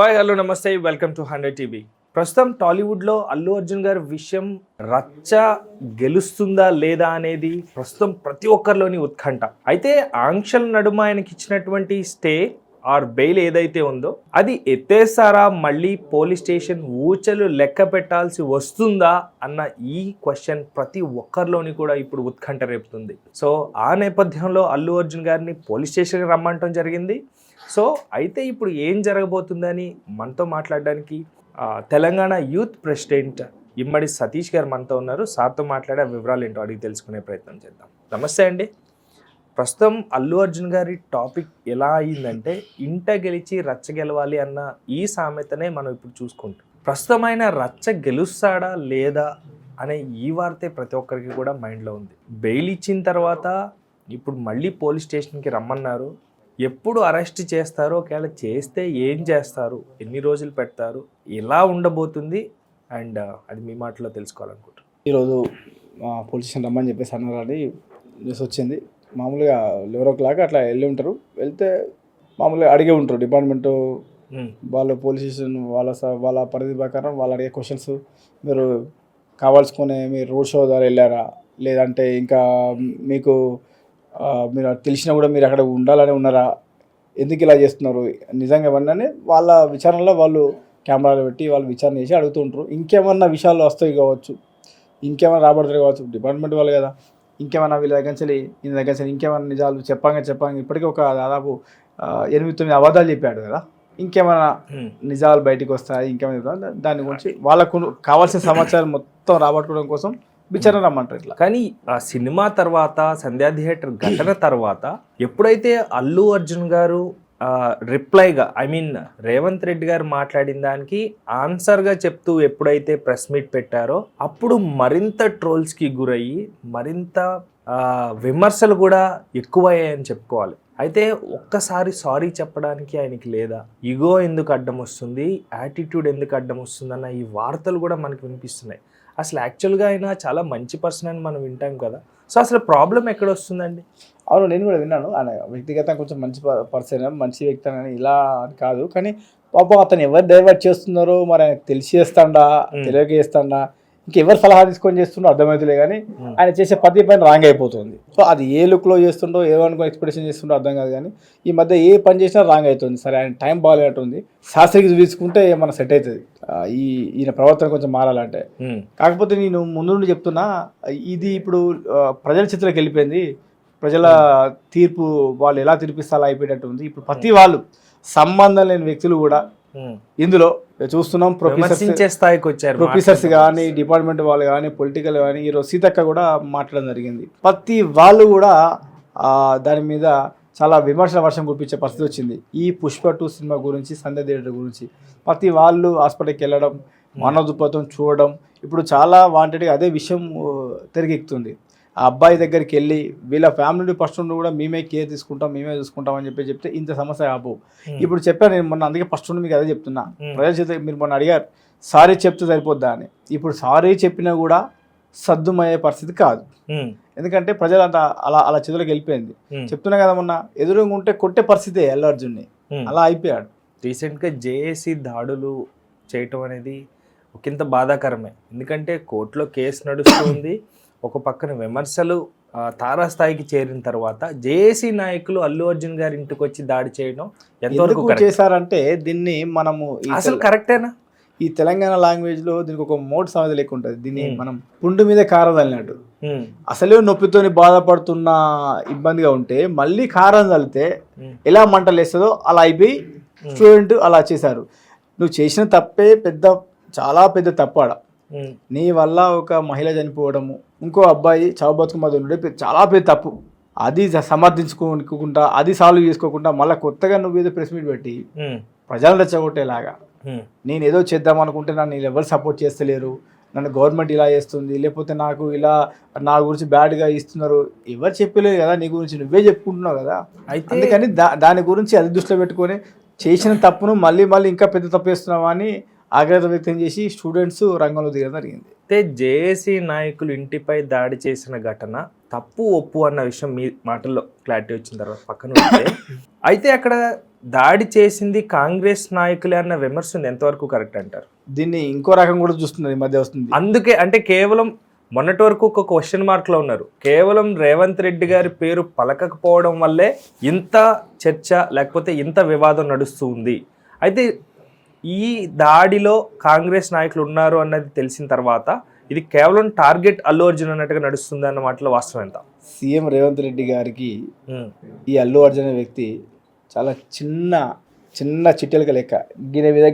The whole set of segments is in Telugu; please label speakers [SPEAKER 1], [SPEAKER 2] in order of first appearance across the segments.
[SPEAKER 1] హాయ్ హలో నమస్తే వెల్కమ్ టు హండ్రెడ్ టీవీ. ప్రస్తుతం టాలీవుడ్లో అల్లు అర్జున్ గారి విషయం రచ్చ గెలుస్తుందా లేదా అనేది ప్రస్తుతం ప్రతి ఒక్కరిలోని ఉత్కంఠ. అయితే ఆంక్షల నడుమ ఆయనకి ఇచ్చినటువంటి స్టే ఆర్ బెయిల్ ఏదైతే ఉందో అది ఎత్తేసారా? మళ్ళీ పోలీస్ స్టేషన్ ఊచలు లెక్క పెట్టాల్సి వస్తుందా? అన్న ఈ క్వశ్చన్ ప్రతి ఒక్కరిలోని కూడా ఇప్పుడు ఉత్కంఠ రేపుతుంది. సో ఆ నేపథ్యంలో అల్లు అర్జున్ గారిని పోలీస్ స్టేషన్కి రమ్మంటం జరిగింది. సో అయితే ఇప్పుడు ఏం జరగబోతుందని మనతో మాట్లాడడానికి తెలంగాణ యూత్ ప్రెసిడెంట్ ఇమ్మడి సతీష్ గారు మనతో ఉన్నారు. సార్తో మాట్లాడే వివరాలు ఏంటో అడిగి తెలుసుకునే ప్రయత్నం చేద్దాం. నమస్తే అండి. ప్రస్తుతం అల్లు అర్జున్ గారి టాపిక్ ఎలా అయిందంటే ఇంట గెలిచి రచ్చ గెలవాలి అన్న ఈ సామెతనే మనం ఇప్పుడు చూసుకుంటాం. ప్రస్తుతం ఆయన రచ్చ గెలుస్తాడా లేదా అనే ఈ వార్తే ప్రతి ఒక్కరికి కూడా మైండ్లో ఉంది. బెయిల్ ఇచ్చిన తర్వాత ఇప్పుడు మళ్ళీ పోలీస్ స్టేషన్కి రమ్మన్నారు. ఎప్పుడు అరెస్ట్ చేస్తారు ఒకవేళ చేస్తే ఏం చేస్తారు ఎన్ని రోజులు పెడతారు ఎలా ఉండబోతుంది అండ్ అది మీ మాటలో తెలుసుకోవాలనుకుంటున్నాను
[SPEAKER 2] ఈరోజు పోలీస్ స్టేషన్ రమ్మని చెప్పేసి అన్నారని న్యూస్ వచ్చింది. మామూలుగా లెవెన్ ఓ క్లాక్ అట్లా వెళ్ళి ఉంటారు. వెళ్తే మామూలుగా అడిగే ఉంటారు. డిపార్ట్మెంట్. వాళ్ళ పోలీస్ స్టేషన్ వాళ్ళ స- వాళ్ళ పరిధి ప్రకారం వాళ్ళు అడిగే క్వశ్చన్స్ మీరు కావాల్సుకునే మీరు రోడ్ షో ద్వారా వెళ్ళారా? లేదంటే ఇంకా మీకు మీరు తెలిసినా కూడా మీరు అక్కడ ఉండాలని ఉన్నారా? ఎందుకు ఇలా చేస్తున్నారు? నిజంగా ఇవన్నీ వాళ్ళ విచారణలో వాళ్ళు కెమెరాలు పెట్టి వాళ్ళు విచారణ చేసి అడుగుతూ ఉంటారు. ఇంకేమన్నా విషయాలు వస్తాయి కావచ్చు? ఇంకేమైనా రాబడతారు కావచ్చు? డిపార్ట్మెంట్ వాళ్ళు కదా. ఇంకేమైనా వీళ్ళ దగ్గర నుంచి ఈయన దగ్గర నుంచి ఇంకేమైనా నిజాలు చెప్పంగా చెప్పంగా ఇప్పటికీ ఒక దాదాపు ఎనిమిది తొమ్మిది అబద్ధాలు చెప్పాడు కదా. ఇంకేమైనా. నిజాలు బయటికి వస్తాయి? ఇంకేమైనా? దాని గురించి వాళ్ళకు కావాల్సిన సమాచారం మొత్తం రాబట్టుకోవడం కోసం విచారణ రమ్మంటారు ఇట్లా.
[SPEAKER 1] కానీ ఆ సినిమా తర్వాత సంధ్యా థియేటర్ ఘటన తర్వాత ఎప్పుడైతే అల్లు అర్జున్ గారు రిప్లైగా ఐ మీన్ రేవంత్ రెడ్డి గారు మాట్లాడిన దానికి ఆన్సర్గా చెప్తూ ఎప్పుడైతే ప్రెస్ మీట్ పెట్టారో అప్పుడు మరింత ట్రోల్స్కి గురయ్యి మరింత విమర్శలు కూడా ఎక్కువయ్యాయని చెప్పుకోవాలి. అయితే ఒక్కసారి సారీ చెప్పడానికి ఆయనకి లేదా? ఇగో ఎందుకు అడ్డం వస్తుంది? యాటిట్యూడ్ ఎందుకు అడ్డం వస్తుంది అన్న ఈ వార్తలు కూడా మనకు వినిపిస్తున్నాయి. అసలు యాక్చువల్గా ఆయన చాలా మంచి పర్సన్ అని మనం వింటాం కదా. సో అసలు ప్రాబ్లం ఎక్కడ వస్తుందండి
[SPEAKER 2] అవును నేను కూడా విన్నాను. ఆయన వ్యక్తిగతంగా కొంచెం మంచి పర్సన్ మంచి వ్యక్తి అని ఇలా అని కాదు. కానీ పాపం అతను ఎవరు డైవర్ట్ చేస్తున్నారో మరి ఆయనకు తెలిసి చేస్తాడా. తెలియక చేస్తాడా ఇంకెవరు సలహా తీసుకొని చేస్తుండో అర్థమవుతులే కానీ
[SPEAKER 1] Hmm.
[SPEAKER 2] ఆయన చేసే ప్రతి పని రాంగ్ అయిపోతుంది. సో అది ఏ లుక్లో చేస్తుండో ఏమనుకో ఎక్స్పెక్టేషన్ చేస్తుండో అర్థం కాదు కానీ ఈ మధ్య ఏ పని చేసినా రాంగ్ అవుతుంది సరే ఆయన టైం బాగాలేనట్టుంది. శాస్త్రికి తీసుకుంటే ఏమన్నా సెట్ అవుతుంది. ఈ ఈయన ప్రవర్తన కొంచెం మారాలంటే.
[SPEAKER 1] ఉమ్,
[SPEAKER 2] కాకపోతే నేను ముందు నుండి చెప్తున్నా ఇది ఇప్పుడు ప్రజల చేతిలోకి వెళ్ళిపోయింది. ప్రజల తీర్పు వాళ్ళు ఎలా తీర్పిస్తే అలా అయిపోయేటట్టు ఉంది ఇప్పుడు ప్రతి వాళ్ళు సంబంధం లేని వ్యక్తులు కూడా. ఇందులో చూస్తున్నాం ప్రొఫెసర్స్
[SPEAKER 1] విమర్శించే స్థాయికి వచ్చారు
[SPEAKER 2] ప్రొఫెసర్స్ కానీ డిపార్ట్మెంట్ వాళ్ళు కానీ పొలిటికల్ కానీ ఈరోజు సీతక్క కూడా మాట్లాడడం జరిగింది. ప్రతి వాళ్ళు కూడా దాని మీద చాలా విమర్శల వర్షం కురిపించే పరిస్థితి వచ్చింది. ఈ పుష్ప టూ సినిమా గురించి సంధ్య థియేటర్ గురించి ప్రతి వాళ్ళు హాస్పిటల్కి వెళ్ళడం మానవ దృక్పథం చూడడం ఇప్పుడు చాలా వాంటెడ్గా అదే విషయం తెరకెక్కుతుంది. ఆ అబ్బాయి దగ్గరికి వెళ్ళి వీళ్ళ ఫ్యామిలీ ఫస్ట్ నుండి కూడా మేమే కేర్ తీసుకుంటాం మేమే చూసుకుంటాం అని చెప్పి చెప్తే ఇంత సమస్య ఆపు. ఇప్పుడు చెప్పాను నేను మొన్న అందుకే ఫస్ట్ నుండి మీకు అదే చెప్తున్నా. ప్రజల చేత మీరు మొన్న అడిగారు సారీ చెప్తే సరిపోద్దా? అని. ఇప్పుడు సారీ చెప్పినా కూడా సద్దుమయ్యే పరిస్థితి కాదు. ఎందుకంటే ప్రజలంతా అలా అలా చేతులకు వెళ్ళిపోయింది. చెప్తున్నా కదా మొన్న ఎదురుగా ఉంటే కొట్టే పరిస్థితి అల్లు అర్జున్ని. అలా అయిపోయాడు.
[SPEAKER 1] రీసెంట్గా జేఏసీ దాడులు చేయటం అనేది ఒకంత బాధాకరమే. ఎందుకంటే కోర్టులో కేసు నడుస్తుంది ఒక పక్కన విమర్శలు తారాస్థాయికి చేరిన తర్వాత జేఏసీ నాయకులు అల్లు అర్జున్ గారి ఇంటికి వచ్చి దాడి చేయడం ఎంతవరకు?
[SPEAKER 2] చేశారంటే దీన్ని మనము
[SPEAKER 1] అసలు కరెక్టేనా?
[SPEAKER 2] ఈ తెలంగాణ లాంగ్వేజ్లో దీనికి ఒక మోడ్ సామెత లెక్క ఉంటుంది దీన్ని. మనం పుండు మీద కారం తల్లినట్టు.
[SPEAKER 1] ఉమ్,
[SPEAKER 2] అసలే నొప్పితోని బాధపడుతున్న ఇబ్బందిగా ఉంటే మళ్ళీ కారం చల్లితే ఎలా మంటలు వేస్తుందో అలా అయిపోయి. స్టూడెంట్ అలా చేశారు. నువ్వు చేసిన తప్పే పెద్ద చాలా పెద్ద తప్పాడ నీ వల్ల ఒక మహిళ చనిపోవడము ఇంకో అబ్బాయి చావు బతుకు పెద్ద- చాలా పెద్ద తప్పు. అది సమర్థించుకోకుండా అది సాల్వ్ చేసుకోకుండా మళ్ళీ కొత్తగా నువ్వు ఏదో ప్రెస్ మీట్ పెట్టి ప్రజలను రెచ్చగొట్టేలాగా. నేను ఏదో చేద్దాం అనుకుంటే నన్ను ఎవరు సపోర్ట్ చేస్తలేరు నన్ను గవర్నమెంట్ ఇలా చేస్తుంది లేకపోతే నాకు ఇలా నా గురించి బ్యాడ్గా ఇస్తున్నారు ఎవరు చెప్పలేరు కదా నీ గురించి నువ్వే చెప్పుకుంటున్నావు కదా.
[SPEAKER 1] అయితే
[SPEAKER 2] అందుకని దా దాని గురించి అది దృష్టిలో పెట్టుకొని చేసిన తప్పును మళ్ళీ మళ్ళీ ఇంకా పెద్ద తప్పు చేస్తున్నావా అని ఆగ్రహత వ్యక్తం చేసి స్టూడెంట్స్ రంగంలో దిగడం జరిగింది.
[SPEAKER 1] అయితే జేఏసీ నాయకులు ఇంటిపై దాడి చేసిన ఘటన తప్పు ఒప్పు అన్న విషయం మీ మాటల్లో క్లారిటీ వచ్చిన తర్వాత పక్కన అయితే అక్కడ దాడి చేసింది కాంగ్రెస్ నాయకులే అన్న విమర్శ ఉంది. ఎంతవరకు కరెక్ట్ అంటారు?
[SPEAKER 2] దీన్ని ఇంకో రకం కూడా చూస్తున్నారు ఈ మధ్య వస్తుంది.
[SPEAKER 1] అందుకే అంటే కేవలం మొన్నటి వరకు ఒక క్వశ్చన్ మార్క్లో ఉన్నారు. కేవలం రేవంత్ రెడ్డి గారి పేరు పలకకపోవడం వల్లే ఇంత చర్చ లేకపోతే ఇంత వివాదం నడుస్తూ ఉంది. అయితే ఈ దాడిలో కాంగ్రెస్ నాయకులు ఉన్నారు అన్నది తెలిసిన తర్వాత ఇది కేవలం టార్గెట్ అల్లు అర్జున్ అన్నట్టుగా నడుస్తుంది అన్న మాటలో వాస్తవం ఎంత?
[SPEAKER 2] సీఎం రేవంత్ రెడ్డి గారికి ఈ అల్లు అర్జున్ అనే వ్యక్తి చాలా చిన్న చిన్న చిట్టెలక లెక్క. దీని మీద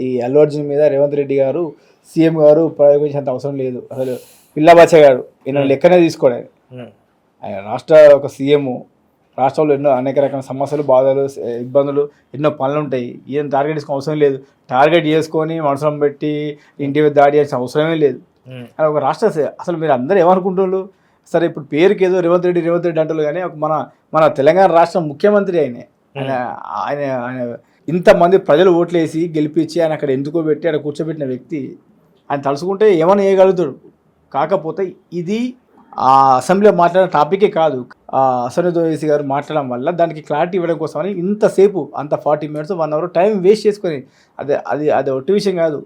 [SPEAKER 2] ఈ అల్లు అర్జున్ మీద రేవంత్ రెడ్డి గారు సీఎం గారు ప్రయోగించేంత అవసరం లేదు. అసలు పిల్లబచ్చ గారు ఈయన లెక్కనే.
[SPEAKER 1] ఉమ్,
[SPEAKER 2] ఆయన రాష్ట్ర ఒక సీఎం రాష్ట్రంలో ఎన్నో అనేక రకాల సమస్యలు బాధలు ఇబ్బందులు ఎన్నో పనులు ఉంటాయి. ఈయన టార్గెట్ చేసుకునే అవసరం లేదు. టార్గెట్ చేసుకొని మనసులో పెట్టి ఇంటి మీద దాడి చేసిన అవసరమే లేదు. అని ఒక రాష్ట్ర అసలు మీరు అందరూ ఏమనుకుంటున్నారు? సరే ఇప్పుడు పేరుకి ఏదో రేవంత్ రెడ్డి రేవంత్ రెడ్డి అంటారు కానీ ఒక మన మన తెలంగాణ రాష్ట్ర ముఖ్యమంత్రి ఆయనే. ఆయన ఆయన ఆయన ఇంతమంది ప్రజలు ఓట్లేసి గెలిపించి ఆయన అక్కడ ఎందుకో పెట్టి అక్కడ కూర్చోబెట్టిన వ్యక్తి ఆయన తలుసుకుంటే ఏమైనా చేయగలుగుతాడు. కాకపోతే ఇది ఆ అసెంబ్లీలో మాట్లాడిన టాపికే కాదు. దోసి గారు మాట్లాడడం వల్ల దానికి క్లారిటీ ఇవ్వడం కోసమని ఇంతసేపు అంత forty minutes one hour time waste చేసుకొని అదే అది అది ఒట్టి విషయం కాదు.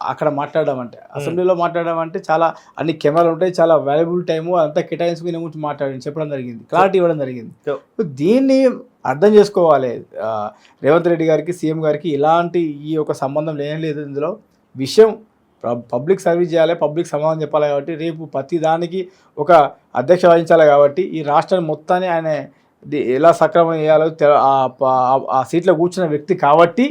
[SPEAKER 2] అక్కడ మాట్లాడడం అంటే అసెంబ్లీలో మాట్లాడడం అంటే చాలా అన్ని కెమెరాలు ఉంటాయి చాలా వాల్యుబుల్ టైము అంతా కేటాయించుకునే గురించి మాట్లాడి చెప్పడం జరిగింది క్లారిటీ ఇవ్వడం జరిగింది. దీన్ని అర్థం చేసుకోవాలి. రేవంత్ రెడ్డి గారికి సీఎం గారికి ఇలాంటి ఈ యొక్క సంబంధం లేనే లేదు ఇందులో. విషయం పబ్లిక్ సర్వీస్ చేయాలి పబ్లిక్ సమాధానం చెప్పాలి కాబట్టి రేపు ప్రతి దానికి ఒక అధ్యక్ష వహించాలి కాబట్టి ఈ రాష్ట్రాన్ని మొత్తాన్ని ఆయన ఎలా సక్రమం చేయాలో ఆ సీట్లో కూర్చున్న వ్యక్తి కాబట్టి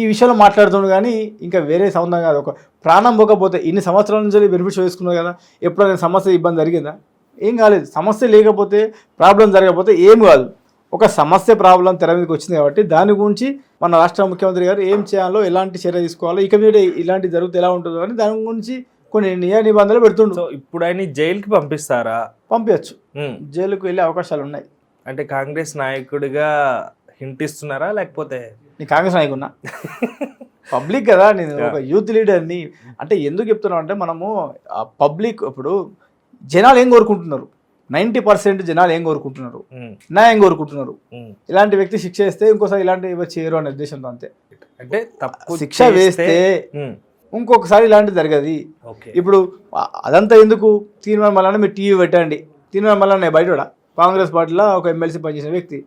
[SPEAKER 2] ఈ విషయంలో మాట్లాడుతుండు కానీ ఇంకా వేరే సంబంధం కాదు. ఒక ప్రాణం పోకపోతే ఇన్ని సంవత్సరాల నుంచి బెనిఫిట్స్ వేసుకున్నావు కదా ఎప్పుడైనా సమస్య ఇబ్బంది జరిగిందా? ఏం కాలేదు. సమస్య లేకపోతే ప్రాబ్లం జరగకపోతే ఏం కాదు. ఒక సమస్య ప్రాబ్లం తెర మీదకి వచ్చింది కాబట్టి దాని గురించి మన రాష్ట్ర ముఖ్యమంత్రి గారు ఏం చేయాలో ఎలాంటి చర్య తీసుకోవాలో ఇక మీద ఇలాంటి జరిగితే ఎలా ఉంటుందో అని దాని గురించి కొన్ని నియమ నిబంధనలు పెడుతుండు.
[SPEAKER 1] సో ఇప్పుడు ఆయన జైలుకి పంపిస్తారా?
[SPEAKER 2] పంపించచ్చు జైలుకు వెళ్ళే అవకాశాలు ఉన్నాయి.
[SPEAKER 1] అంటే కాంగ్రెస్ నాయకుడిగా హింట్ ఇస్తున్నారా లేకపోతే?
[SPEAKER 2] నీ కాంగ్రెస్ నాయకున్నా పబ్లిక్ కదా నేను ఒక యూత్ లీడర్ని అంటే ఎందుకు చెప్తున్నావు అంటే మనము పబ్లిక్ ఇప్పుడు జనాలు ఏం కోరుకుంటున్నారు? నైంటీ పర్సెంట్ జనాలు ఏం కోరుకుంటున్నారు?
[SPEAKER 1] ఉమ్,
[SPEAKER 2] న్యాయం కోరుకుంటున్నారు. ఇలాంటి వ్యక్తి శిక్ష వేస్తే ఇంకోసారి ఇలాంటి చేయరు అనే ఉద్దేశంతో అంతే.
[SPEAKER 1] అంటే
[SPEAKER 2] శిక్ష వేస్తే ఇంకొకసారి ఇలాంటి జరగదు.
[SPEAKER 1] ఓకే.
[SPEAKER 2] ఇప్పుడు అదంతా ఎందుకు? తీర్మానం మళ్ళీ మీరు టీవీ పెట్టండి. తీర్మానం మళ్ళీ బయట కాంగ్రెస్ పార్టీలో ఒక ఎమ్మెల్సీ పనిచేసిన వ్యక్తి.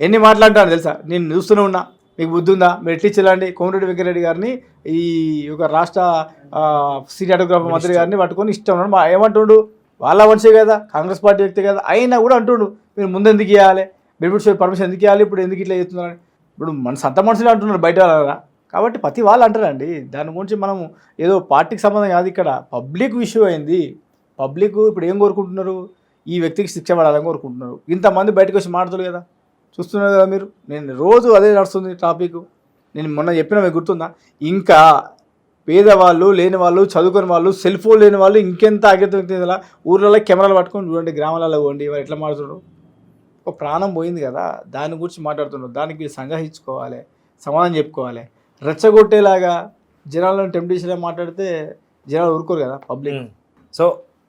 [SPEAKER 2] ఎన్ని మాట్లాంటాను తెలుసా? నేను చూస్తూనే ఉన్నా. మీకు బుద్ధి ఉందా? మీరు ఎట్లా ఇచ్చేలాంటి కోమరెడ్డి వెంకరెడ్డి గారిని ఈ ఒక రాష్ట్ర సినిమాటోగ్రాఫర్ మంత్రి గారిని పట్టుకొని ఇష్టం ఏమంటుండు? వాళ్ళ మనిషే కదా కాంగ్రెస్ పార్టీ వ్యక్తి కదా. అయినా కూడా అంటుండు మీరు ముందు ఎందుకు ఇవ్వాలి బెనిఫిట్స్ పర్మిషన్ ఎందుకు ఇవ్వాలి ఇప్పుడు ఎందుకు ఇట్లా చేస్తున్నారని. ఇప్పుడు మన సొంత మనుషులు అంటున్నారు బయట కాబట్టి ప్రతి వాళ్ళు అంటారండి. దాని గురించి మనం ఏదో పార్టీకి సంబంధం కాదు ఇక్కడ. పబ్లిక్ ఇష్యూ అయింది. పబ్లిక్ ఇప్పుడు ఏం కోరుకుంటున్నారు? ఈ వ్యక్తికి శిక్ష పడాలని కోరుకుంటున్నారు. ఇంతమంది బయటకు వచ్చి మాట్లాడుతారు కదా. చూస్తున్నారు కదా మీరు? నేను రోజు అదే నడుస్తుంది టాపిక్. నేను మొన్న చెప్పిన మీకు గుర్తుందా? ఇంకా పేదవాళ్ళు లేని వాళ్ళు చదువుకుని వాళ్ళు సెల్ ఫోన్ లేని వాళ్ళు ఇంకెంత ఆగ్రత ఊర్లలో కెమెరాలు పట్టుకొని చూడండి గ్రామాలలో పోండి వారు ఎట్లా మాట్లాడుతున్నారు ఒక ప్రాణం పోయింది కదా దాని గురించి మాట్లాడుతున్నారు దానికి మీరు సంగ్రహించుకోవాలి సమాధానం చెప్పుకోవాలి. రెచ్చగొట్టేలాగా జనాలను టెంప్టేషన్ మాట్లాడితే జనాలు ఊరుకోరు కదా పబ్లిక్
[SPEAKER 1] సో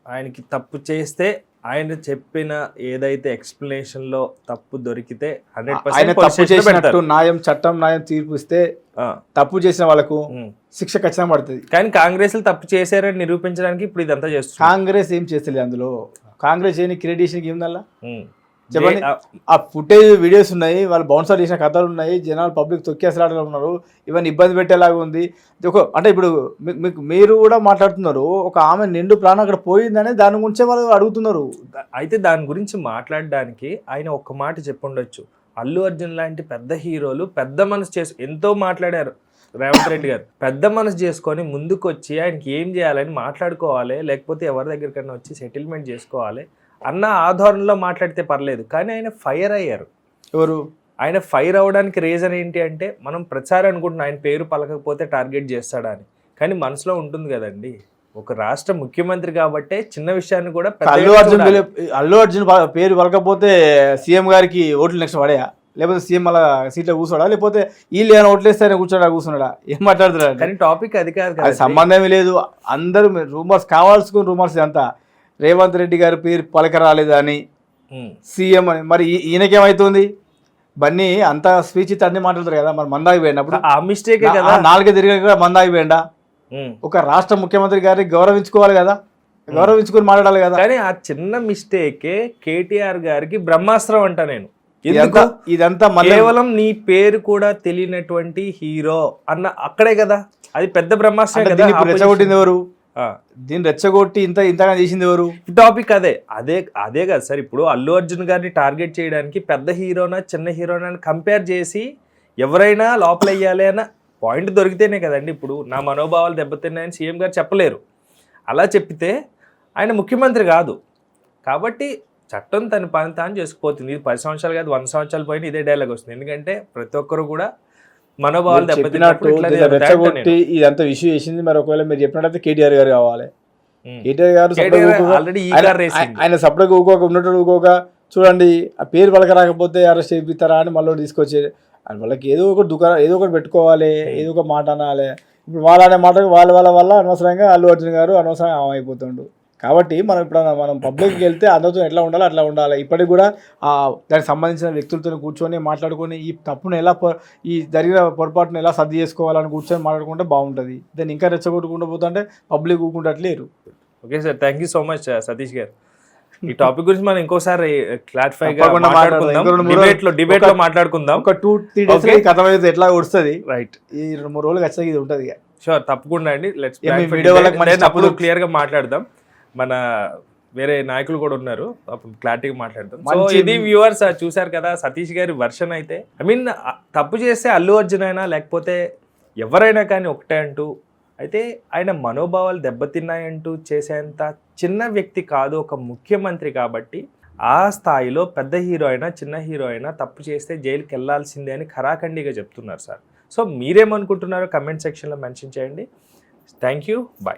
[SPEAKER 1] ఆయనకి తప్పు చేస్తే ఆయన చెప్పిన ఏదైతే ఎక్స్ప్లెనేషన్లో తప్పు దొరికితే హండ్రెడ్
[SPEAKER 2] ఆయన తప్పు చేసినట్టు న్యాయం చట్టం న్యాయం తీర్పు ఇస్తే తప్పు చేసిన వాళ్ళకు శిక్ష ఖచ్చితంగా పడుతుంది.
[SPEAKER 1] కానీ కాంగ్రెస్ తప్పు చేశారని నిరూపించడానికి ఇప్పుడు ఇదంతా చేస్తున్నారు.
[SPEAKER 2] కాంగ్రెస్ ఏం చేస్తలేదు అందులో? కాంగ్రెస్ ఏని క్రియేషన్ ఏముందల్లా?
[SPEAKER 1] ఉమ్.
[SPEAKER 2] చెప్పండి.
[SPEAKER 1] ఆ,
[SPEAKER 2] ఫుటేజ్ వీడియోస్ ఉన్నాయి వాళ్ళు బౌన్సర్ చేసిన కథలు ఉన్నాయి జనాలు పబ్లిక్ తొక్కేసలాడలు ఉన్నారు ఇవన్నీ ఇబ్బంది పెట్టేలాగా ఉంది. ఒక అంటే ఇప్పుడు మీకు మీరు కూడా మాట్లాడుతున్నారు ఒక ఆమె నిండు ప్రాణం అక్కడ పోయిందని దాని గురించే వాళ్ళు అడుగుతున్నారు.
[SPEAKER 1] అయితే దాని గురించి మాట్లాడడానికి ఆయన ఒక్క మాట చెప్పుండొచ్చు. అల్లు అర్జున్ లాంటి పెద్ద హీరోలు పెద్ద మనసు చేసి ఎంతో మాట్లాడారు రేవంత్ రెడ్డి గారు. పెద్ద మనసు చేసుకొని ముందుకు వచ్చి ఆయనకి ఏం చేయాలని మాట్లాడుకోవాలి లేకపోతే ఎవరి దగ్గరికన్నా వచ్చి సెటిల్మెంట్ చేసుకోవాలి అన్న ఆధారంలో మాట్లాడితే పర్లేదు కానీ ఆయన ఫైర్ అయ్యారు.
[SPEAKER 2] ఎవరు?
[SPEAKER 1] ఆయన ఫైర్ అవ్వడానికి రీజన్ ఏంటి అంటే మనం ప్రచారం అనుకుంటున్నాం ఆయన పేరు పలకకపోతే టార్గెట్ చేస్తాడా అని. కానీ మనసులో ఉంటుంది కదండి ఒక రాష్ట్ర ముఖ్యమంత్రి కాబట్టే చిన్న విషయాన్ని కూడా
[SPEAKER 2] అల్లు అర్జున్ అల్లు అర్జున్ పేరు పలకపోతే సీఎం గారికి ఓట్లు నెక్స్ట్ పడయా? లేకపోతే సీఎం అలా సీట్లో కూర్చోడా? లేకపోతే వీళ్ళు ఏమైనా ఓట్లు వేస్తే ఆయన కూర్చోడా కూర్చున్నాడా? ఏం మాట్లాడుతున్నాడు
[SPEAKER 1] కానీ టాపిక్ అది కాదు
[SPEAKER 2] సంబంధమే లేదు. అందరూ రూమర్స్ కావాల్సుకుని రూమర్స్ అంతా రేవంత్ రెడ్డి గారి పేరు పలక రాలేదని
[SPEAKER 1] ఉమ్.
[SPEAKER 2] సీఎం అని మరి ఈయనకేమవుతుంది బన్నీ అంత స్పీచ్ అన్ని మాట్లాడతారు కదా మరి మందాగి పోయినప్పుడు
[SPEAKER 1] ఆ మిస్టేకే కదా.
[SPEAKER 2] నాలుగే తిరిగి మందాగి పోయిండా. ఒక రాష్ట్ర ముఖ్యమంత్రి గారిని గౌరవించుకోవాలి కదా గౌరవించుకొని మాట్లాడాలి కదా.
[SPEAKER 1] కానీ ఆ చిన్న మిస్టేకే కేటీఆర్ గారికి బ్రహ్మాస్త్రం అంట నేను.
[SPEAKER 2] ఇదంతా
[SPEAKER 1] ఎందుకు?
[SPEAKER 2] ఇదంతా మళ్ళీ
[SPEAKER 1] కేవలం నీ పేరు కూడా తెలియనటువంటి హీరో అన్న అక్కడే కదా. అది పెద్ద బ్రహ్మాస్త్రం కదా.
[SPEAKER 2] రెచ్చగొట్టింది ఎవరు. దీన్ని రెచ్చగొట్టి ఇంత ఇంతగా చేసింది ఎవరు?
[SPEAKER 1] టాపిక్ అదే. అదే అదే కదా సార్. ఇప్పుడు అల్లు అర్జున్ గారిని టార్గెట్ చేయడానికి పెద్ద హీరోనా చిన్న హీరోనా అని కంపేర్ చేసి ఎవరైనా లోపల అయ్యాలి అన్న పాయింట్ దొరికితేనే కదండి ఇప్పుడు నా మనోభావాలు దెబ్బతిన్నాయని సీఎం గారు చెప్పలేరు. అలా చెప్పితే ఆయన ముఖ్యమంత్రి కాదు. కాబట్టి చట్టం తన పని తాను చేసుకుపోతుంది. ఇది పది సంవత్సరాలు కాదు వంద సంవత్సరాలు పోయిన ఇదే డైలాగ్ వస్తుంది. ఎందుకంటే ప్రతి ఒక్కరు కూడా మనోభావాలు
[SPEAKER 2] మీరు
[SPEAKER 1] దెబ్బతిన్నప్పుడు
[SPEAKER 2] చెప్పినట్టు రెచ్చగొట్టి ఇదంతా ఇష్యూ చేసింది. మరి ఒకవేళ మీరు చెప్పినట్టయితే కేటీఆర్ గారు కావాలి. కేటీఆర్ గారు సపరేట్ ఆయన- సపరేట్గా ఊకోక ఉన్నట్టు ఊకోక చూడండి ఆ పేరు పలక రాకపోతే అరెస్ట్ చేపిస్తారా అని మళ్ళీ తీసుకొచ్చి అని వాళ్ళకి ఏదో ఒక దుకాణం ఏదో ఒకటి పెట్టుకోవాలి ఏదో ఒక మాట అనాలి. ఇప్పుడు వాళ్ళ అనే మాట వాళ్ళ వాళ్ళ వల్ల అనవసరంగా అల్లు అర్జున్ గారు అనవసరంగా అయిపోతుండు. కాబట్టి మనం ఇప్పుడు మనం పబ్లిక్కి వెళ్తే అందరితో ఎట్లా ఉండాలో అట్లా ఉండాలి. ఇప్పటికి కూడా ఆ దానికి సంబంధించిన వ్యక్తులతో కూర్చొని మాట్లాడుకొని ఈ తప్పును ఎలా ఈ జరిగిన పొరపాటును ఎలా సర్ది చేసుకోవాలని కూర్చొని మాట్లాడుకుంటే బాగుంటుంది. దాన్ని ఇంకా రెచ్చగొట్టుకుంటూ పోతుంటే public ఊకుంటట్లేరు
[SPEAKER 1] okay sir thank you so much Satish గారు. ఈ టాపిక్ గురించి మనం ఇంకోసారి క్లారిఫై
[SPEAKER 2] రెండు మూడు
[SPEAKER 1] డిబేట్లో
[SPEAKER 2] డిబేట్లో
[SPEAKER 1] మాట్లాడుకుందాం.
[SPEAKER 2] ఒక టూ త్రీ డేస్. కథ అయితే ఎట్లా వస్తుంది
[SPEAKER 1] రైట్
[SPEAKER 2] ఈ రెండు మూడు రోజులు ఖచ్చితంగా ఇది ఉంటుంది.
[SPEAKER 1] షూర్ తప్పకుండా అండి. లెట్స్
[SPEAKER 2] తప్పులు-
[SPEAKER 1] క్లియర్గా మాట్లాడదాం. మన వేరే నాయకులు కూడా ఉన్నారు. అప్పుడు క్లారిటీగా మాట్లాడదాం సో ఇది వ్యూవర్స్ చూసారు కదా సతీష్ గారి వర్షన్ అయితే. ఐ మీన్ తప్పు చేస్తే అల్లు అర్జున్ అయినా లేకపోతే ఎవరైనా కానీ ఒకటే అంటూ అయితే ఆయన మనోభావాలు దెబ్బతిన్నాయంటూ చేసేంత చిన్న వ్యక్తి కాదు ఒక ముఖ్యమంత్రి కాబట్టి ఆ స్థాయిలో పెద్ద హీరో అయినా చిన్న హీరో అయినా తప్పు చేస్తే జైలుకి వెళ్ళాల్సిందే అని ఖరాఖండిగా చెప్తున్నారు సార్. సో మీరేమనుకుంటున్నారో కమెంట్ సెక్షన్లో మెన్షన్ చేయండి. Thank you. బాయ్